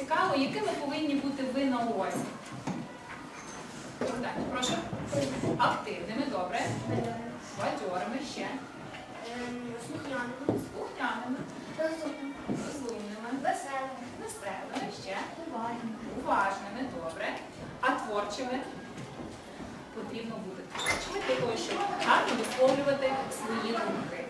цікаво, якими повинні бути ви на уроці? Богдан, прошу. Активними, добре. Бадьорими ще. Слухняними, Слухняними, розумними, розумними, веселими, веселими ще. уважними. Уважними, добре. А творчими потрібно бути творчими для того, щоб гарно висловлювати свої думки.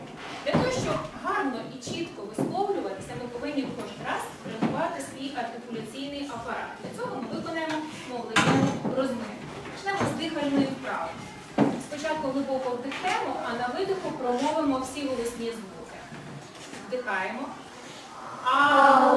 Для того, щоб гарно і чітко висловлюватися, ми повинні кожен раз тренувати свій артикуляційний апарат. Для цього ми виконаємо мовленню розминку. Почнемо з дихальної вправи. Спочатку глибоко вдихнемо, а на видиху промовимо всі голосні звуки. Вдихаємо. А,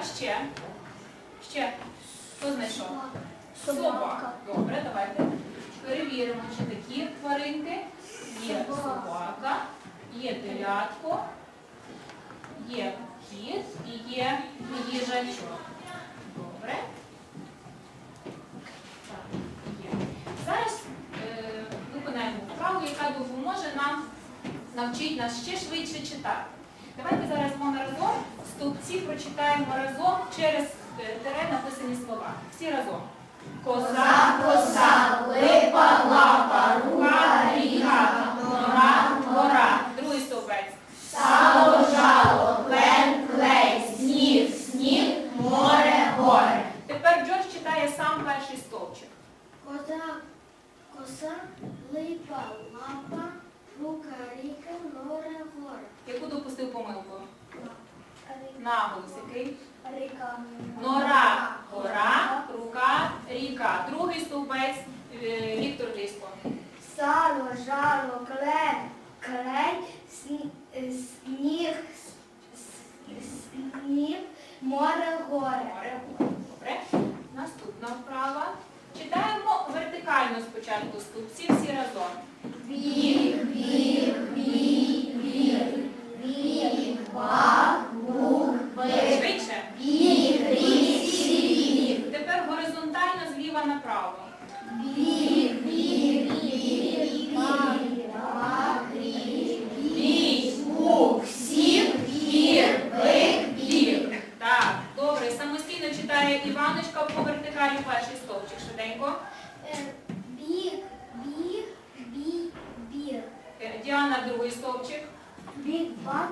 кіточка. Ще. Ще. Хто знайшов? собака, Добре, давайте перевіримо, чи такі тваринки. Є Собака. собака, є телятко, є кіт і є їжачок. Добре. Так, є. Зараз е, виконаємо вправу, яка допоможе нам навчить нас ще швидше читати. Давайте зараз ми разом стовпці прочитаємо разом через е, тере написані слова. Всі разом. Коза, коса, липа, лапа, рука, ріка, нора, гора. Другий стовпець. сало, жало, клен, клей, сніг, сніг, море, горе. Тепер Джордж читає сам перший стовпчик. Коса, коса, липа, лапа, рука, ріка, море, горе. Яку допустив помилку? Наголос який? Ріка. Нора, гора, рука, ріка. Другий стовпець е, Віктор Лісько. Сало, жало, клен, клей, е, сніг, сніг, море, горе. Гора. Добре. Наступна вправа. Читаємо вертикально спочатку стовпці всі разом. Вік, вік, вік, вік, вік, бак, бук, бик, Швидше. Вік, біг, Тепер горизонтально зліва направо. біг, біг, біг, бак, бак, ріс, Бій. бук, сів, гір, бик, біг. Так, добре. Самостійно читає Іваночка по вертикалі перший стовпчик. Швиденько. Е, Біг, біг, біг, біг. Е, Діана другий стовпчик. Біг, бак,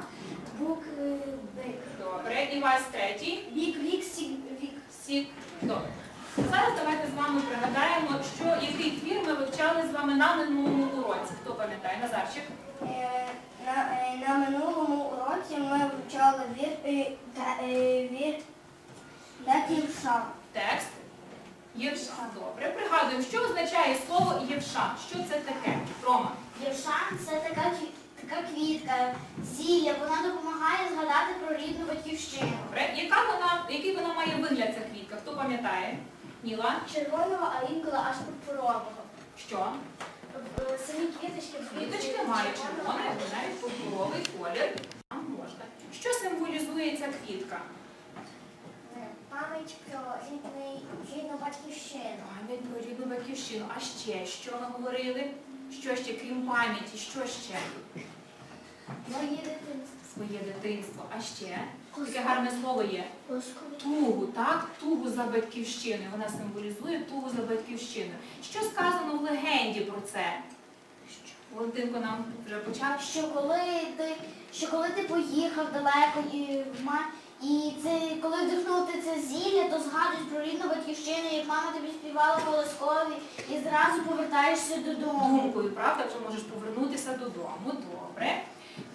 Івась третій. Вік, вік, сік, вік. Сік. Добре. Зараз давайте з вами пригадаємо, що який твір ми вивчали з вами на минулому уроці. Хто пам'ятає? Назарчик? Е, На, е, на минулому уроці ми вивчали вір, е, та, е, вір Датівша. Текст. Євша. Добре. Пригадуємо, що означає слово євша. Що це таке? Рома. Євшан це така, кві- така квітка, зілля, вона допомагає згадати про рідну батьківщину. Добре. Яка вона, який вона має вигляд ця квітка? Хто пам'ятає? Ніла? Червоного, а інколи аж пурпурового. Що? Самі квіточки Квіточки мають червоний, або навіть пурпуровий колір. А можна. Що символізує ця квітка? Пам'ять про рідний, рідну батьківщину. Пам'ять про рідну батьківщину. А ще що ми говорили? Що ще, крім пам'яті, що ще? Моє дитинство. Своє дитинство. А ще? Таке гарне слово є. Тугу, так? Тугу за батьківщиною. Вона символізує тугу за батьківщиною. Що сказано в легенді про це? Валентинко нам вже почав. Що коли ти, що коли ти поїхав далеко і ма, і це коли вдихнув ти це зілля, то згадуєш про рідну батьківщину, як мама тобі співала колоскові, і зразу повертаєшся додому. думкою, правда, вже можеш повернутися додому. Добре.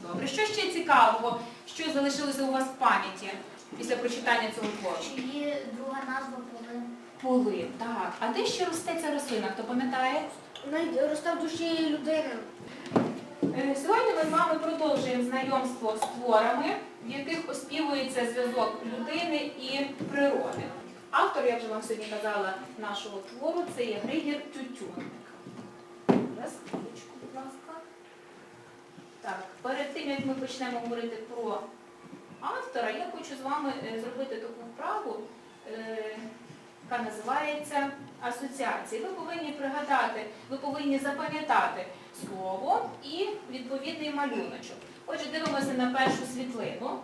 Добре. Що ще цікавого, що залишилося у вас в пам'яті після прочитання цього твору? Що є друга назва полин. Полин, так. А де ще росте ця рослина? Хто пам'ятає? Вона росте в душі людини. Е, Сьогодні ми з вами продовжуємо знайомство з творами, в яких оспівується зв'язок людини і природи. Автор, я вже вам сьогодні казала, нашого твору це є Григір Тютюнник. Зараз, хвилиночку, будь ласка. Так, перед тим, як ми почнемо говорити про автора, я хочу з вами е, зробити таку вправу, е, яка називається асоціації. Ви повинні пригадати, ви повинні запам'ятати слово і відповідний малюночок. Отже, дивимося на першу світлину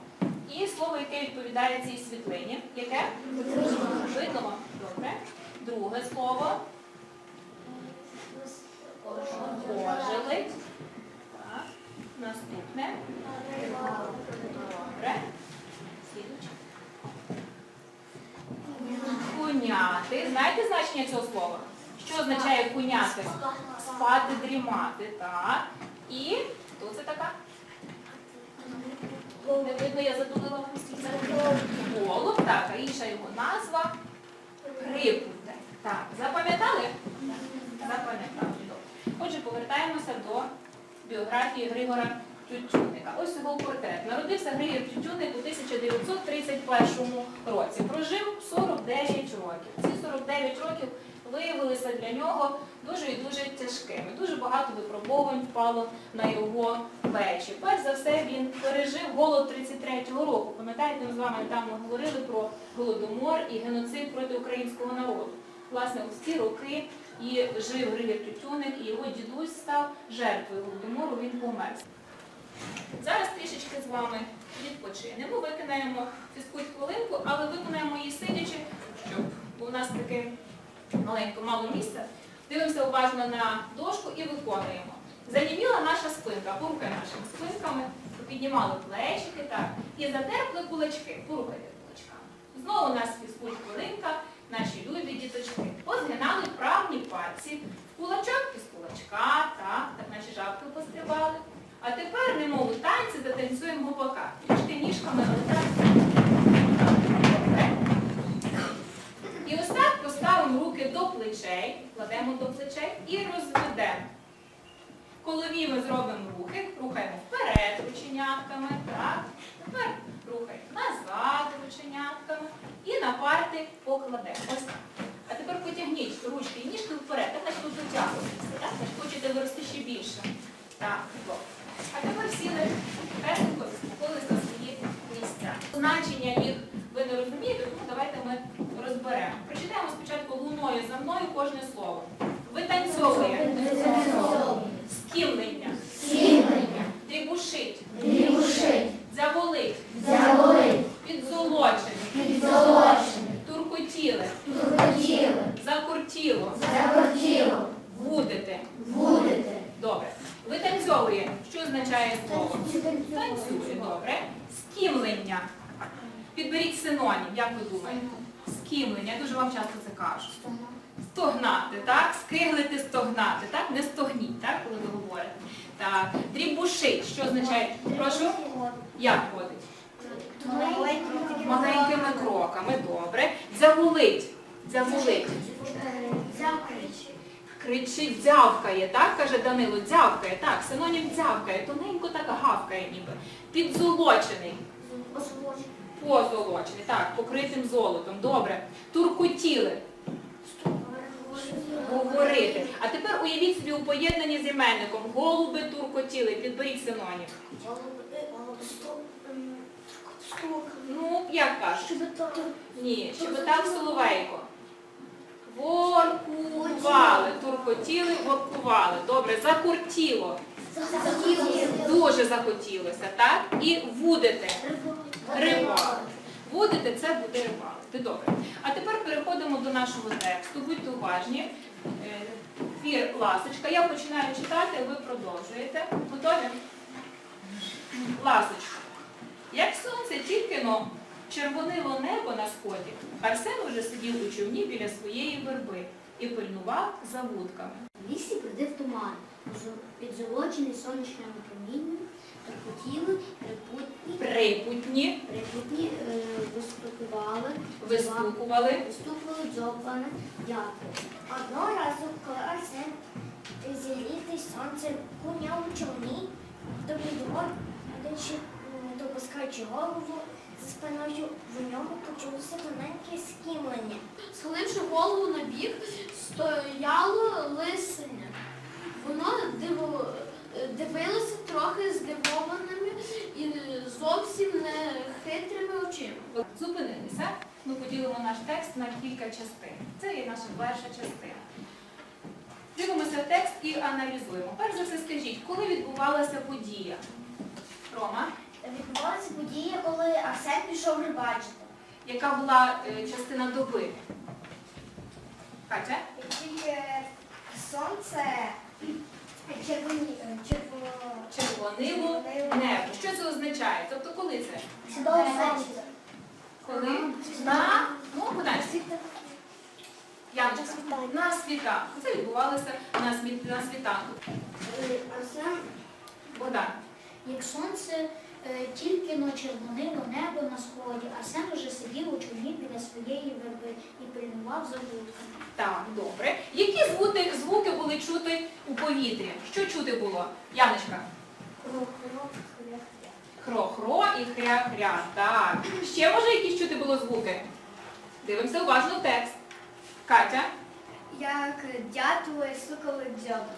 і слово, яке відповідає цій світлині. Яке? Видно? Добре. Друге слово. Ожили. Наступне. Добре. Слідуюче. Куняти. Знаєте значення цього слова? Що означає куняти? Спати, дрімати, так. І хто це така? Не видно, я затулила вам. Голуб, так, а інша його назва Грипуте. Так, запам'ятали? Запам'ятали. Отже, повертаємося до біографії Григора Тютюнника. Ось його портрет. Народився Григор Тютюнник у 1931 році. Прожив 49 років. Ці 49 років виявилися для нього дуже і дуже тяжкими. Дуже багато випробувань впало на його плечі. Перш за все він пережив голод 33-го року. Пам'ятаєте, ми з вами там говорили про голодомор і геноцид проти українського народу. Власне, у ці роки і жив Григір Тютюник, і його дідусь став жертвою голодомору, він помер. Зараз трішечки з вами відпочинемо, виконаємо фізкульт хвилинку, але виконаємо її сидячи, щоб у нас таке маленько мало місця. Дивимося уважно на дошку і виконуємо. Заніміла наша спинка, порухай нашими спинками, піднімали плечики, так, і затерпли кулачки, порухайте кулачками. Знову у нас фізкульт хвилинка, наші любі діточки. Позгинали правні пальці, кулачок із кулачка, так, так наші жабки пострибали. А тепер, немов у танці, затанцюємо гопака. Трішки ніжками, І ось так поставимо руки до плечей, кладемо до плечей і розведемо. Колові ми зробимо рухи, рухаємо вперед рученятками, так. Тепер рухаємо назад рученятками і на парти покладемо. Ось так. А тепер потягніть ручки і ніжки вперед, так наче ви дотягуєтеся, так? Хочете вирости ще більше. Так, добре. А тепер сіли хрестенько, заспокоїлись на свої місця. Значення їх ви не розумієте, тому давайте ми розберемо. Прочитаємо спочатку луною за мною кожне слово. Витанцьовує, дрібушить, заволить, підзолочений, туркотіли, закуртіло, будете. Добре. Витанцьовує. Що означає слово? Танцює, добре. Скімлення. Підберіть синонім, як ви думаєте? Скімлення, я дуже вам часто це кажу. Стогнати, так? Скиглити, стогнати, так? Не стогніть, так, коли ви говорите. Так. Трібушить, що означає? Прошу? Як ходить? Маленькими кроками, добре. Дзявулить. Дзявулить. Кричить, дзявкає, так? каже Данило, дзявкає, так, синонім дзявкає, тоненько так гавкає ніби. Підзолочений, позолочений, так, покритим золотом, добре. Туркотіли, говорити. А тепер уявіть собі у поєднанні з іменником. Голуби туркотіли, підберіть синонім. Ну, як кажуть? Ні, щебетав соловейко. Воркували, туркотіли, воркували. Добре, закуртіло. Дуже захотілося, так? І вудити. Рибали. Вудити це буде рибалити. Добре. А тепер переходимо до нашого тексту. Будьте уважні. Е, Твір ласочка. Я починаю читати, ви продовжуєте. Готові? Ласочка. Як сонце тільки но червонило небо на сході, Арсен уже сидів у човні біля своєї верби і пильнував за вудками. В лісі придив туман, підзолочений сонячним промінням, трепотіли, припутні, Припутні припутні е, виступували, вистукували. виступили дзьобане дякую. Одного разу, коли Арсен зігрітий сонце куняв у човні, до підводячи, допускаючи голову за спиною, в ньому почулося тоненьке скімлення. Схиливши голову на бік, стояло лисеня. Воно диво, дивилося трохи здивованими і зовсім не хитрими очима. Зупинилися. Ми поділимо наш текст на кілька частин. Це є наша перша частина. Дивимося текст і аналізуємо. Перш за все скажіть, коли відбувалася подія? Рома, Відбувалася подія, коли Арсен пішов рибачити. яка була е, частина доби? Катя? Тільки сонце червоні, червоно, Червонило небо. Що це означає? Тобто коли це? Чудово сонце. Коли? На, ну, Богдан, Яночка, на світанку. Це відбувалося на, сміт, на світанку. Арсен, Богдан. як сонце е, тільки но червонило небо на сході, Арсен уже сидів у човні біля своєї верби і пильнував за вудками. Так, добре. Які звуки, звуки були чути у повітрі? Що чути було? Яночка? Хро-хро і хря-хря. Так. Ще може якісь чути було звуки? Дивимося уважно текст. Катя? як дятли стукали дзьоби.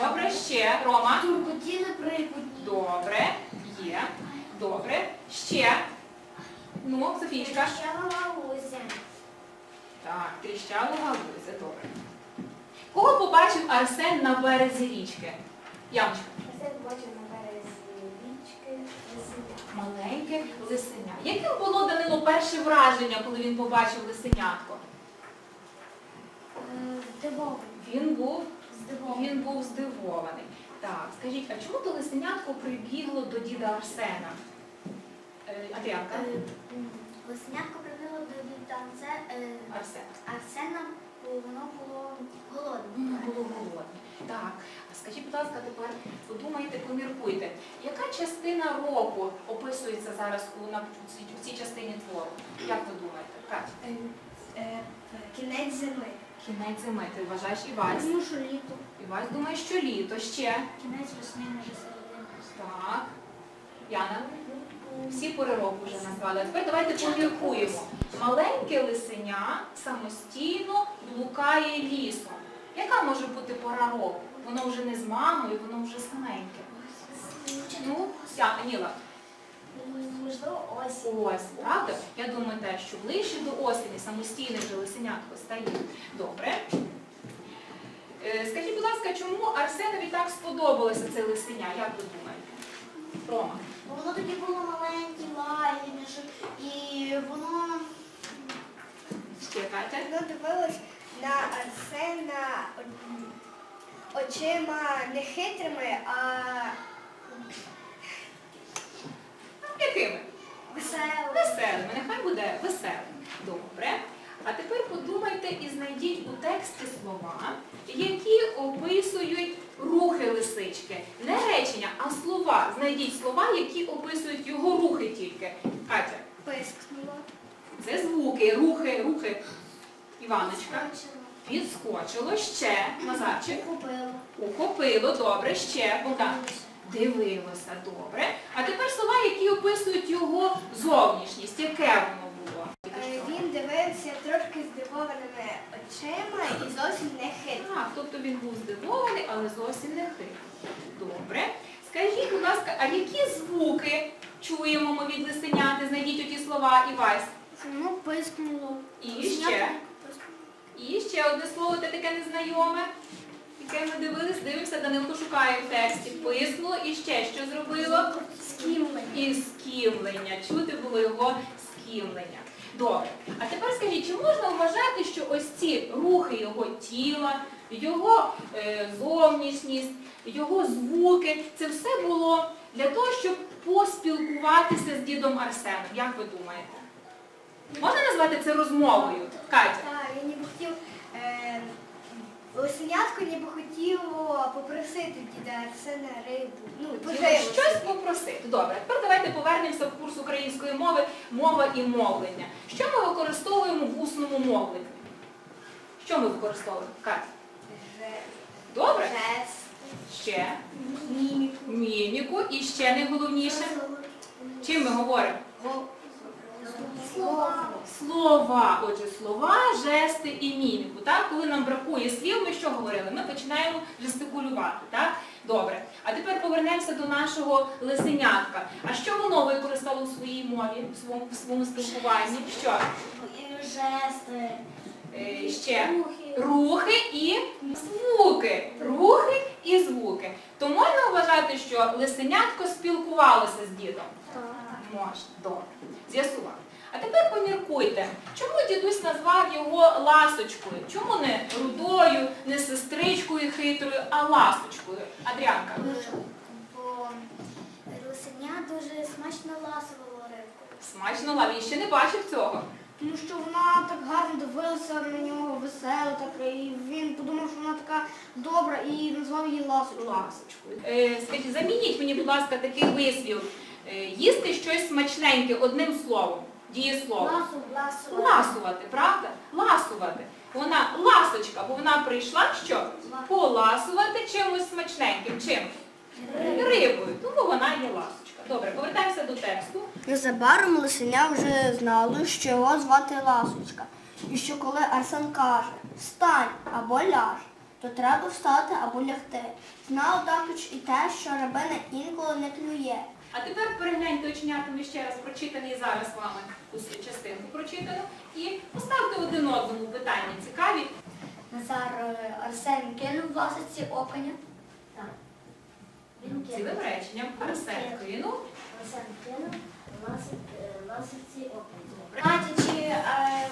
Добре, ще. Рома? Туркотіли припутні. Добре. Є. Добре. Ще. Ну, Софійчка. Щавала лузя. Так, тріщало галузи. Добре. Кого побачив Арсен на березі річки? Яночка. Арсен бачив на березі річки лисеня. Маленьке лисеня. Яким було Данило перше враження, коли він побачив лисенятко? Здивований. Він був, Здивований. він був здивований. Так, скажіть, а чому то лисенятко прибігло до діда Арсена? Е, Адріанка? Лисенятко прибило до діданце Арсен. Арсена, бо воно було голодне. Було голодне. Так. А скажіть, будь ласка, тепер подумайте, поміркуйте, яка частина року описується зараз у, на, у цій, у цій частині твору? Як ви думаєте? Катя? Кінець зими. Кінець зими. Ти вважаєш Івась? Тому що літо, Івась думає, що літо ще. кінець весни, може середина. Так. Яна? Всі пори року вже назвали. А тепер давайте поміркуємо. Маленьке лисеня самостійно блукає лісом. Яка може бути пора року? Воно вже не з мамою, воно вже саменьке. Ну, ся, Аніла. Можливо, осінь. Ось, правда? Я думаю, те, що ближче до осені самостійне вже лисенятко стає. Добре. Е, Скажіть, будь ласка, чому Арсенові так сподобалося це лисеня? Як ви думаєте? Рома. Воно тоді було маленьке, лагідніше, і воно Ще Катя? Воно дивилось на Арсена очима не хитрими, а Якими? Весело. Веселими. Нехай буде веселим. Добре. А тепер подумайте і знайдіть у тексті слова, які описують рухи лисички. Не речення, а слова. Знайдіть слова, які описують його рухи тільки. Катя, Пискнула. це звуки, рухи, рухи. Іваночка. Підскочило ще. Назарчик. Купила. Ухопило, добре, ще. Богдан. Дивилося, добре. А тепер слова, які описують його зовнішність. Яке воно було? Е, Він дивився трошки здивованими очима і зовсім не хитрий. Так, тобто він був здивований, але зовсім не хитрий. Добре. Скажіть, будь ласка, а які звуки чуємо ми від лисеняти? Знайдіть оті слова Івась. Ну, пискнуло. І ще. І ще одне слово те таке незнайоме, яке ми дивились, дивимося, Данилко шукає в тексті. Писнуло і ще що зробило? Скімлення. І скімлення. Чути було його скімлення. Добре. А тепер скажіть, чи можна вважати, що ось ці рухи його тіла, його е, зовнішність, його звуки, це все було для того, щоб поспілкуватися з дідом Арсеном. Як ви думаєте? Можна назвати це розмовою? Катя? Так, він ніби хотів, е, Лисенятко ніби хотіло попросити діда Арсена рибу. Ну, поживу. щось попросити. Добре, тепер давайте повернемося в курс української мови мова і мовлення. Що ми використовуємо в усному мовленні? Що ми використовуємо? Катя? Добре? Жест. Ще. Міміку. Міміку і ще найголовніше. Чим ми говоримо? Слово. Слова. Отже, слова, жести і міміку. Так? Коли нам бракує слів, ми що говорили? Ми починаємо жестикулювати. Так? Добре. А тепер повернемося до нашого лисенятка. А що воно використало у своїй мові, в своєму, в своєму спілкуванні? Що? Жести. Е, ще Рухи. рухи і звуки. Рухи і звуки. То можна вважати, що лисенятко спілкувалося з дідом? Можна. Добре. З'ясував. А тепер поміркуйте, чому дідусь назвав його ласочкою? Чому не рудою, не сестричкою хитрою, а ласочкою? Адріанка. Бо Лисеня дуже смачно ласувало рибку. Смачно лав. Він ще не бачив цього. Тому що вона так гарно дивилася на нього, весела така, і він подумав, що вона така добра і назвав її ласочкою. Ласочкою. Е, скажіть, замініть мені, будь ласка, такий вислів. Е, їсти щось смачненьке одним словом. Дієслово. Ласу, ласу. Ласувати, правда? Ласувати. Вона ласочка, бо вона прийшла що? Поласувати чимось смачненьким. Чим? Рибою. Тому вона є ласочка. Добре, повертаємося до тексту. Незабаром лисеня вже знало, що його звати Ласочка. І що коли Арсен каже «Встань або ляж», то треба встати або лягти. Знав також і те, що рабина інколи не клює. А тепер перегляньте оченятами ще раз прочитаний зараз вами усю частинку прочитану і поставте один одному питання цікаві. Назар е, Арсен кинув ласиці оконя. Він Цілим реченням Арсен кинув. Арсен кинув ласиці опит. Катя, чи, е,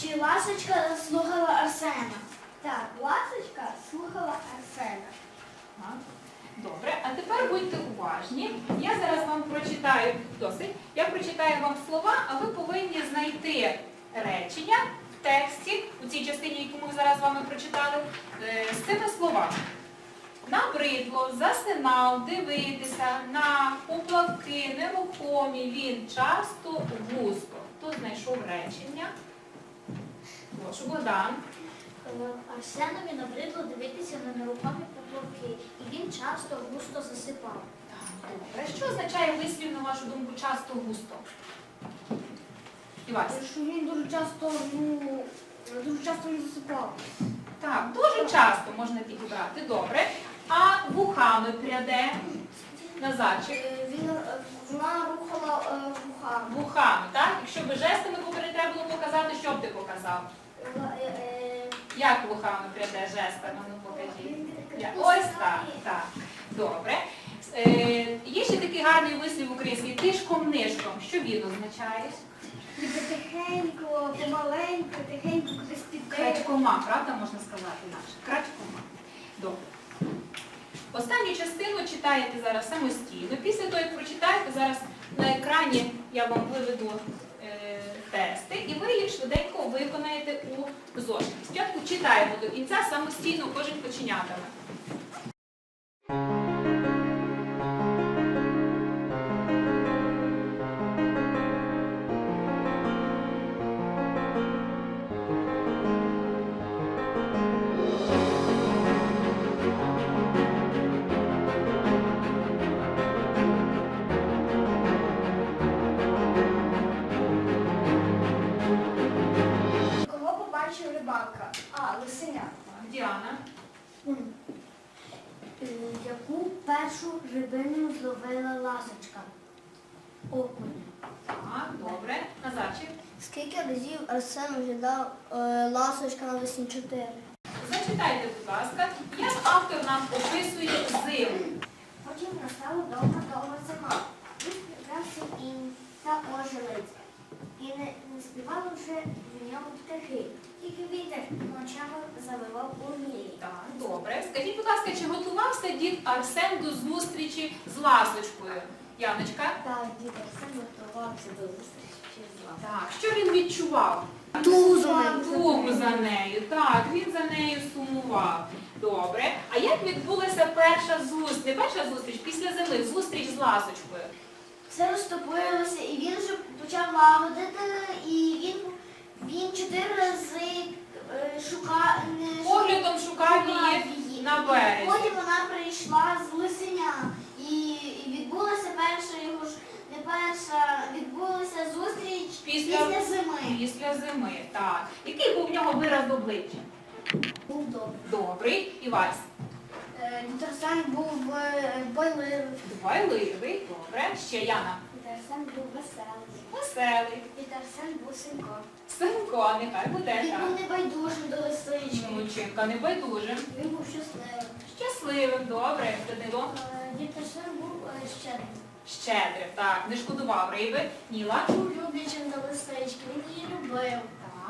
чи ласочка слухала Арсена? Так, ласочка слухала Арсена. Ага. Добре, а тепер будьте уважні. Я зараз вам прочитаю досить. Я прочитаю вам слова, а ви повинні знайти речення в тексті, у цій частині, яку ми зараз з вами прочитали, е, з цими словами. Набридло, засинав, дивитися, на поплавки, нерухомі, він часто густо. Хто знайшов речення? Прошу, Богдан. Е, Арсенові набридло дивитися на нерухомі поплавки, і він часто густо засипав. Так, Добре. Що означає вислів, на вашу думку, часто густо? Івась. Що він дуже часто, ну, дуже часто не засипав. Так, дуже часто можна підібрати. Добре. А вухами пряде. Назарчик. Е, Він, е, вона рухала е, вухами. Вухами, так? Якщо би жестами поперед треба було показати, що б ти показав? Як вухами пряде жестами? Ну покажіть. Я- Ось так, так. Добре. Е, є ще такий гарний вислів український тишком нишком. Що він означає? Тихенько, помаленьку, тихенько кудись піде. Крадькома, правда, можна сказати наше? Крадькома. Добре. Останню частину читаєте зараз самостійно. Після того, як прочитаєте, зараз на екрані я вам виведу е, тести, і ви їх швиденько виконаєте у читаємо до кінця, самостійно кожен починятиме. 4? Зачитайте, будь ласка, як автор нам описує зиму. Потім настала довга довга зима. Відкривався інь та ожеледь. І не, не співали вже в ньому птахи. Тільки вітер ночами завивав у мірі. Так, добре. Скажіть, будь ласка, чи готувався дід Арсен до зустрічі з ласочкою? Яночка? Так, дід Арсен готувався до зустрічі з вами. Так, що він відчував? Тугу за нею. Так, він за нею сумував. Добре. А як відбулася перша зустріч? Не перша зустріч після зими, зустріч з ласочкою. Все розтопилося, і він вже почав лагодити, і він, він чотири рази е, шукав, Поглядом шукав її на березі. Потім вона прийшла з лисеня. І, і відбулася перша його ж не перша, відбулася зустріч Після- після, зими. Після зими, так. Який був в нього вираз обличчя? Був добрий. Добрий. І Вась? Дід був е, бойливий. Дбайливий. Добре. Ще Яна. Дід був веселий. Веселий. Дід був синко. Синко, нехай буде Він так. був небайдужим до лисички. Мучинка небайдужим. Він був щасливим. Щасливим, добре. Данило. Дід був щедрим. Щедрим, так, не шкодував риби. Ніла. Був люблячим до лисички. Він її любив.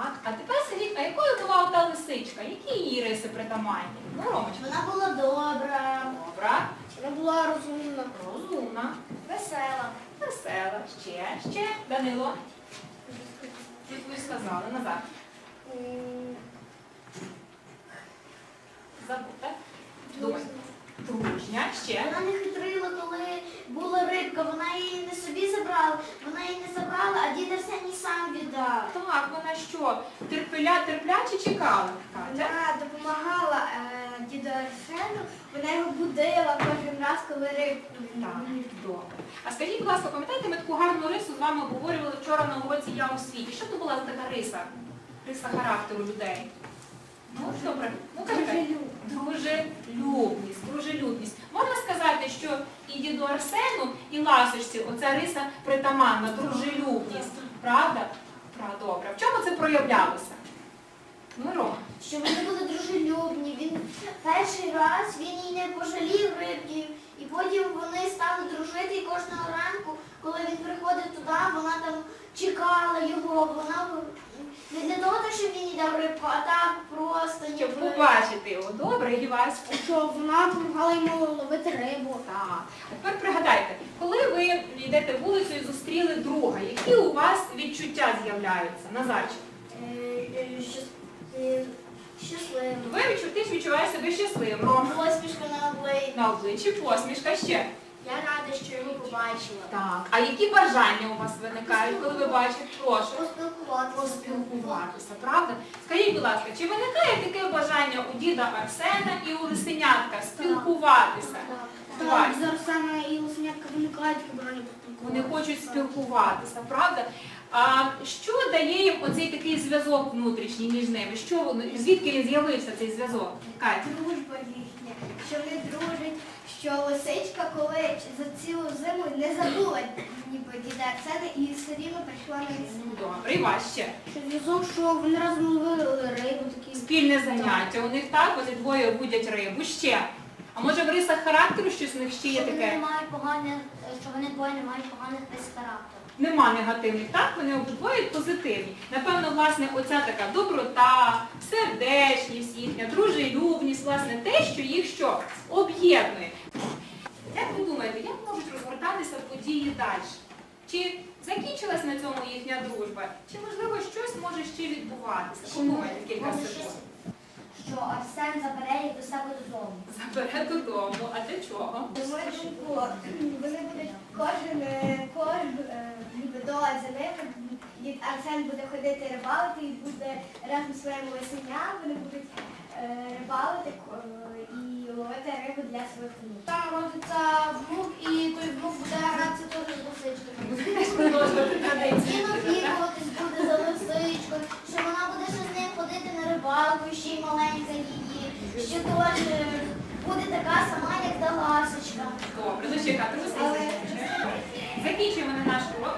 Так, а тепер скажіть, а якою була та лисичка? Які її риси притаманні? Ну, Ромочка. Вона була добра. Добра, Вона була розумна. розумна, Весела. весела. Ще, ще. Данило. Ви сказали, назад. Забудьте. Думай. Дружня, ще. Вона не хитрила, коли була рибка, вона її не собі забрала, вона її не забрала, а дід Арсен їй сам віддав. Так, вона що, терпеля, терпляче чекала? Катя? Вона допомагала е, діду Арсену, вона його будила кожен раз, коли рибку Так, добре. А скажіть, будь ласка, пам'ятаєте, ми таку гарну рису з вами обговорювали вчора на уроці Я у світі. Що це була за така риса? Риса характеру людей. Ну, добре. Ну. Дружелюбність, дружелюбність. Можна сказати, що і діду Арсену, і ласочці оця риса притаманна, дружелюбність. Правда? Правда, добре. В чому це проявлялося? Ну, Рома. Що вони були дружелюбні. Він перший раз він їй не пожалів рибки, і потім вони стали дружити і кожного ранку, коли він приходив туди, вона там чекала його, вона не для того, що він їй дав рибку, а так просто Щоб побачити його. Добре, і вас. Що вона допомагала йому ловити рибу. Так. А тепер пригадайте, коли ви йдете вулицею і зустріли друга, які у вас відчуття з'являються? Назарчик? Щасливим. Ви відчу- ти ж відчуваєш себе щасливим. Посмішка на обличчі. На обличчі посмішка ще. Я рада, що його побачила. Так. А які бажання у вас виникають, коли ви бачите? Прошу. Поспілкуватися. Поспілкуватися, правда? Скажіть, будь ласка, чи виникає таке бажання у діда Арсена і у лисенятка спілкуватися? Вась? Так, зараз саме і лисенятка виникають таке бажання Вони хочуть спілкуватися, правда? А що дає їм оцей такий зв'язок внутрішній між ними? Що звідки він з'явився цей зв'язок? Катя? Дружба їхня, що вони дружать, що лисичка, коли за цілу зиму не забула ніби діда Арсена і все рівно прийшла на лісу. Ну, Добре, і вас ще. Що зв'язок, що вони разом ловили рибу такі. Спільне заняття. У них так, вони двоє будять рибу. Ще. А може в рисах характеру щось у них ще є вони не таке? мають поганих, що вони двоє не мають поганих рис характеру. Нема негативних, так? Вони обидвоє позитивні. Напевно, власне, оця така доброта, сердечність їхня, дружелюбність, власне, те, що їх що об'єднує. Як ви думаєте, як можуть розгортатися події далі? Чи закінчилась на цьому їхня дружба? Чи можливо щось може ще відбуватися? Подумайте кілька секунд. Що Арсен забере їх до себе додому. Забере додому. А для чого? Думаю, вони будуть кожен, корм ними. І Арсен буде ходити рибалити і буде разом своєму своїми вони будуть е, рибалити е, і ловити рибу для своїх внуків. Там родиться внук і той внук буде гратися теж з лисичками. Дінок їй колись буде за лисичкою, що вона буде ще з нею ходити на рибалку, ще й маленька її, що теж е, буде така сама, як та ласочка. Добре, ну чекати, Закінчуємо наш урок.